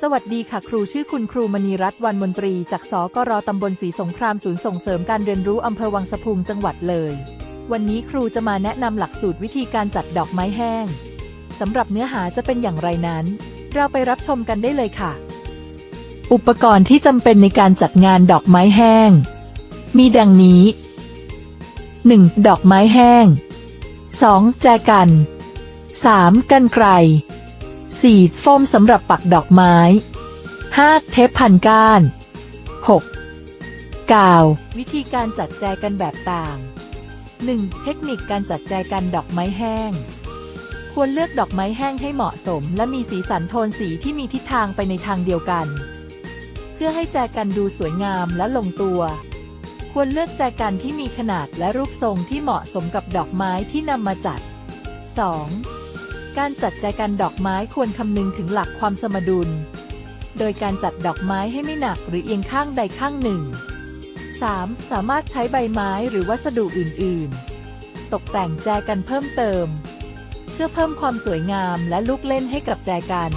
สวัสดีค่ะครูชื่อคุณครูมณีรัตน์วันมนตรี จากสกรตำบลศรีสงครามศูนย์ส่งเสริมการเรียนรู้อำเภอวังสะพุงจังหวัดเลย วันนี้ครูจะมาแนะนำหลักสูตรวิธีการจัดดอกไม้แห้งสำหรับเนื้อหาจะเป็นอย่างไรนั้น เราไปรับชมกันได้เลยค่ะ อุปกรณ์ที่จำเป็นในการจัดงานดอกไม้แห้ง มีดังนี้ 1. ดอกไม้แห้ง 2. แจกัน 3. กันไกร 4. โฟมสำหรับปักดอกไม้ 5. เทปพันก้าน 6. กาว วิธีการจัดแจกันแบบต่าง 1. เทคนิคการจัดแจกันดอกไม้แห้ง ควรเลือกดอกไม้แห้งให้เหมาะสม และมีสีสันโทนสีที่มีทิศทางไปในทางเดียวกัน เพื่อให้แจกันดูสวยงามและลงตัว ควรเลือกแจกันที่มีขนาดและรูปทรงที่เหมาะสมกับดอกไม้ที่นำมาจัด 2. การจัดแจกันดอกไม้ควรคำนึงถึงหลักความสมดุล โดยการจัดดอกไม้ให้ไม่หนักหรือเอียงข้างใดข้างหนึ่ง 3. สามารถใช้ใบไม้หรือวัสดุอื่น ๆ ตกแต่งแจกันเพิ่มเติม เพื่อเพิ่มความสวยงามและลูกเล่นให้กับแจกัน